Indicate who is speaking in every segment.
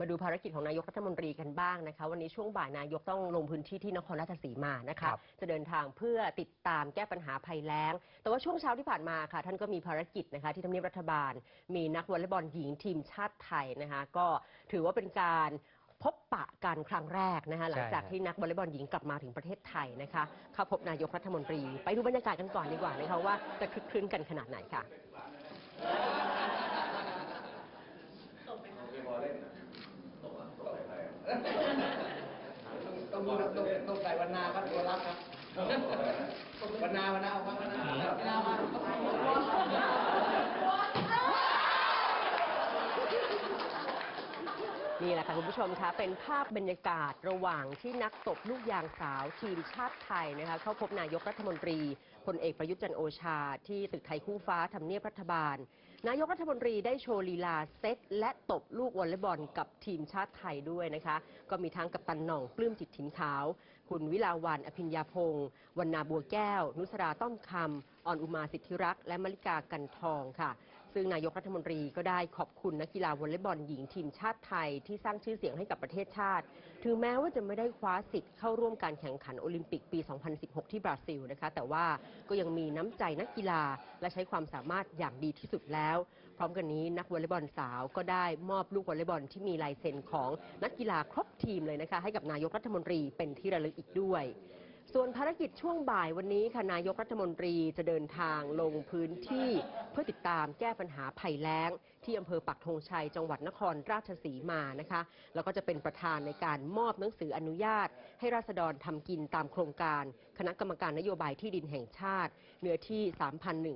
Speaker 1: มาดูภารกิจของนายกรัฐมนตรีกันบ้างนะคะ วันนี้ช่วงบ่ายนายกต้องลงพื้นที่ที่นครราชสีมานะ
Speaker 2: ครั
Speaker 1: คะ
Speaker 2: บ
Speaker 1: จะเดินทางเพื่อติดตามแก้ปัญหาภัยแล้ง แต่ว่าช่วงเช้าที่ผ่านมาค่ะ ท่านก็มีภารกิจนะคะที่ทำเนียบรัฐบาล มีนักวอลเลย์บอลหญิงทีมชาติไทยนะคะ ก็ถือว่าเป็นการพบปะกันครั้งแรกนะคะหลังจาก
Speaker 2: ใช่
Speaker 1: ที่นักวอลเลย์บอลหญิงกลับมาถึงประเทศไทยนะคะเข้าพบนายกรัฐมนตรี ไปดูบรรยากาศกันก่อนดีกว่านะคะว่าจะคลึกคลื้นกันขนาดไหนค่ะ
Speaker 3: ต้องต้องต้องใส่วันนาครับตัวรับครับวันนาวันนาเอาวันนาวันนามา
Speaker 1: นี่แหละค่ะคุณผู้ชมคะเป็นภาพบรรยากาศระหว่างที่นักตบลูกยางสาวทีมชาติไทยนะคะเข้าพบนายกรัฐมนตรีพลเอกประยุทธ์จันโอชา ที่ตึกไทยคู่ฟ้าทำเนียบรัฐบาล นายกรัฐมนตรีได้โชว์ลีลาเซตและตบลูกวอลเลย์บอลกับทีมชาติไทยด้วยนะคะ ก็มีทั้งกัปตันหน่องปลื้มจิตถิ่นขาว คุณวิลาวันอภิญญาพงศ์วรรณาบัวแก้ว นุสราต้อมคำอ่อนอุมาสิทธิรักษ์และมลิกากันทองค่ะ ซึ่งนายกรัฐมนตรีก็ได้ขอบคุณนักกีฬาวอลเลย์บอลหญิงทีมชาติไทยที่สร้างชื่อเสียงให้กับประเทศชาติ ถึงแม้ว่าจะไม่ได้คว้าสิทธิ์เข้าร่วมการแข่งขันโอลิมปิกปี 2016 ที่บราซิลนะคะ แต่ว่าก็ยังมีน้ำใจนักกีฬาและใช้ความสามารถอย่างดีที่สุดแล้ว พร้อมกันนี้นักวอลเลย์บอลสาวก็ได้มอบลูกวอลเลย์บอลที่มีลายเซ็นของนักกีฬาครบทีมเลยนะคะให้กับนายกรัฐมนตรีเป็นที่ระลึกอีกด้วย ส่วนภารกิจช่วงบ่ายวันนี้ค่ะนายกรัฐมนตรีจะเดินทางลงพื้นที่เพื่อติดตามแก้ปัญหาภัยแล้ง ที่อำเภอปักธงชัยจังหวัดนครราชสีมานะคะ แล้วก็จะเป็นประธานในการมอบหนังสืออนุญาต ให้ราษฎรทำกินตามโครงการ คณะกรรมการนโยบายที่ดินแห่งชาติ เนื้อที่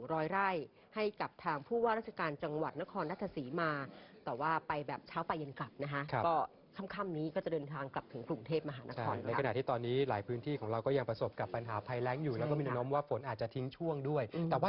Speaker 1: 3,100 ไร่ ให้กับทางผู้ว่าราชการจังหวัดนครราชสีมา แต่ว่าไปแบบเช้าไปเย็นกลับนะคะ
Speaker 2: ครับ
Speaker 1: ก็ ค่ำๆนี้ก็จะเดินทางกลับถึงกรุงเทพมหาน
Speaker 2: ใช่
Speaker 1: คร
Speaker 2: ใน
Speaker 1: ค่ะ
Speaker 2: ขณะที่ตอนนี้หลายพื้นที่ของเราก็ยังประสบกับปัญหาภัยแล้งอยู่แล้วก็มีแนวโน้มว่าฝนอาจจะทิ้งช่วงด้วย
Speaker 1: อืม
Speaker 2: แต่ว่า